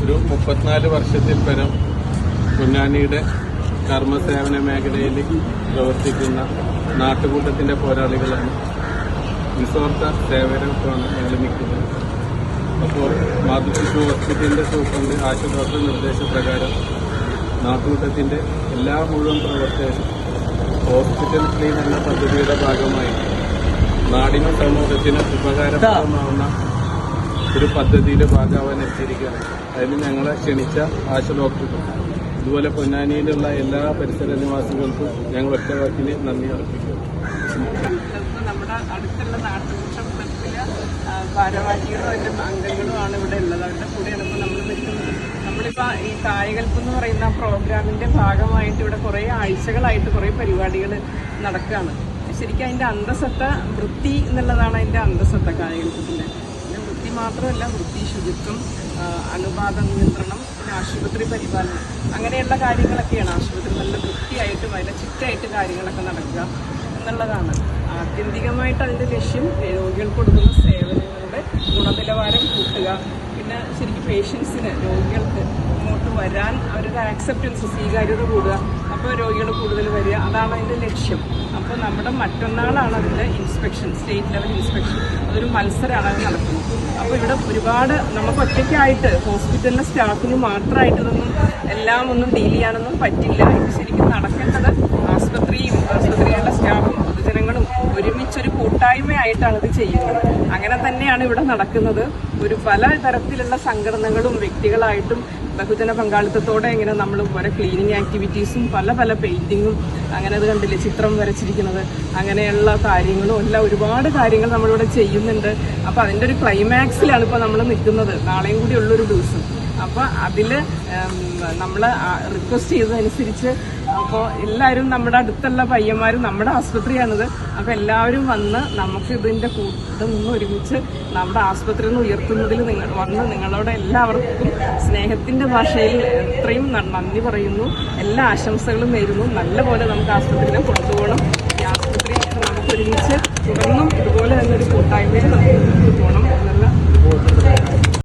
ഒരു മുപ്പത്തിനാല് വർഷത്തിൽ പരം പൊന്നാനിയുടെ കർമ്മസേവന മേഖലയിൽ പ്രവർത്തിക്കുന്ന നാട്ടുകൂട്ടത്തിന്റെ പോരാളികളാണ് നിസ്വാർത്ഥ സേവനമാണ് ഞങ്ങൾ അപ്പോൾ മാതൃശിശു ഹോസ്പിറ്റലിന്റെ സൂപ്രണ്ട് ആശുപത്രി നിർദ്ദേശപ്രകാരം നാട്ടുകൂട്ടത്തിന്റെ എല്ലാ മുഴുവൻ പ്രവർത്തകരും ഹോസ്പിറ്റൽ ക്ലീൻ എന്ന പദ്ധതിയുടെ ഭാഗമായി നാടിനും സമൂഹത്തിനും ഉപകാരപ്രദമാവുന്ന ഒരു പദ്ധതിയുടെ ഭാഗമാവാൻ എത്തിയിരിക്കുകയാണ്. അതിന് ഞങ്ങളെ ക്ഷണിച്ച ആശ ഡോക്ടർക്കും ഇതുപോലെ പൊന്നാനിയിലുള്ള എല്ലാ പരിസര നിവാസികൾക്കും ഞങ്ങൾ ഒറ്റ വാക്കിന് നന്ദി അർപ്പിക്കുന്നു. നമ്മുടെ അടുത്തുള്ള ഇവിടെ നമ്മൾ നമ്മളിപ്പോൾ ഈ കായകൽപ്പ് എന്ന് പറയുന്ന പ്രോഗ്രാമിന്റെ ഭാഗമായിട്ട് ഇവിടെ കുറെ ആഴ്ചകളായിട്ട് കുറെ പരിപാടികൾ നടക്കുകയാണ്. ശരിക്കും അതിന്റെ അന്തസത്ത വൃത്തി എന്നുള്ളതാണ് അതിന്റെ അന്തസത്ത കായകൽപ്പത്തിന്റെ. പിന്നെ വൃത്തി മാത്രമല്ല വൃത്തി ശുചിത്വം അനുപാത നിയന്ത്രണം പിന്നെ ആശുപത്രി പരിപാലനം അങ്ങനെയുള്ള കാര്യങ്ങളൊക്കെയാണ് ആശുപത്രി നല്ല വൃത്തിയായിട്ടും അതിന്റെ ചിറ്റായിട്ട് കാര്യങ്ങളൊക്കെ നടക്കുക എന്നുള്ളതാണ്. ആത്യന്തികമായിട്ട് അതിന്റെ ലക്ഷ്യം രോഗികൾ കൊടുക്കുന്ന സേവനങ്ങളുടെ ഗുണനിലവാരം കൂട്ടുക. പിന്നെ ശരിക്കും പേഷ്യൻസിന് രോഗികൾക്ക് ഇങ്ങോട്ട് വരാൻ അവരുടെ ആക്സെപ്റ്റൻസ് സ്വീകാര്യത കൂടുക. അപ്പോൾ രോഗികൾ കൂടുതൽ വരിക. അതാണ് അതിന്റെ ലക്ഷ്യം. അപ്പോൾ നമ്മുടെ മറ്റന്നാളാണ് അതിന്റെ ഇൻസ്പെക്ഷൻ സ്റ്റേറ്റ് ലെവൽ ഇൻസ്പെക്ഷൻ. അതൊരു മത്സരമാണ് അത് നടക്കുന്നത്. അപ്പോൾ ഇവിടെ ഒരുപാട് നമുക്ക് ഒറ്റയ്ക്കായിട്ട് ഹോസ്പിറ്റലിലെ സ്റ്റാഫിന് മാത്രമായിട്ട് ഇതൊന്നും എല്ലാം ഒന്നും ഡീൽ ചെയ്യാനൊന്നും പറ്റില്ല. ഇത് ശരിക്കും നടക്കേണ്ടത് ആസ്പത്രിയും പൊതുജനങ്ങളും ഒരുമിച്ചൊരു കൂട്ടായ്മയായിട്ടാണ് ഇത് ചെയ്യുന്നത്. അങ്ങനെ തന്നെയാണ് ഇവിടെ നടക്കുന്നത്. ഒരു പല തരത്തിലുള്ള സംഘടനകളും വ്യക്തികളായിട്ടും ബഹുജന പങ്കാളിത്തത്തോടെ ഇങ്ങനെ നമ്മൾ ഓരോ ക്ലീനിങ് ആക്ടിവിറ്റീസും പല പല പെയിന്റിങ്ങും അങ്ങനെ അത് കണ്ടില്ലേ? ചിത്രം വരച്ചിരിക്കുന്നത്. അങ്ങനെയുള്ള കാര്യങ്ങളും എല്ലാം ഒരുപാട് കാര്യങ്ങൾ നമ്മളിവിടെ ചെയ്യുന്നുണ്ട്. അപ്പോൾ അതിന്റെ ഒരു ക്ലൈമാക്സിലാണ് ഇപ്പോൾ നമ്മൾ നിൽക്കുന്നത്. നാളെയും കൂടി ഉള്ളൊരു ദിവസം. അപ്പോൾ അതിൽ നമ്മൾ റിക്വസ്റ്റ് ചെയ്തതനുസരിച്ച് അപ്പോൾ എല്ലാവരും നമ്മുടെ അടുത്തുള്ള പയ്യന്മാരും നമ്മുടെ ആസ്പത്രിയാണിത്. അപ്പോൾ എല്ലാവരും വന്ന് നമുക്ക് ഇതിന്റെ നിന്ന് ഒരുമിച്ച് നമ്മുടെ ആശുപത്രി നിന്ന് ഉയർത്തുന്നതിൽ നിങ്ങൾ വന്ന് നിങ്ങളോട് എല്ലാവർക്കും സ്നേഹത്തിന്റെ ഭാഷയിൽ എത്രയും നന്ദി പറയുന്നു. എല്ലാ ആശംസകളും നേരുന്നു. നല്ലപോലെ നമുക്ക് ആസ്പത്രിയിലും കൊണ്ടുപോകണം. ഈ ആസ്പത്രി നമുക്ക് ഒരുമിച്ച് തുടർന്നും ഇതുപോലെ തന്നെ ഒരു കൂട്ടായ്മയിൽ നമുക്ക് പോകണം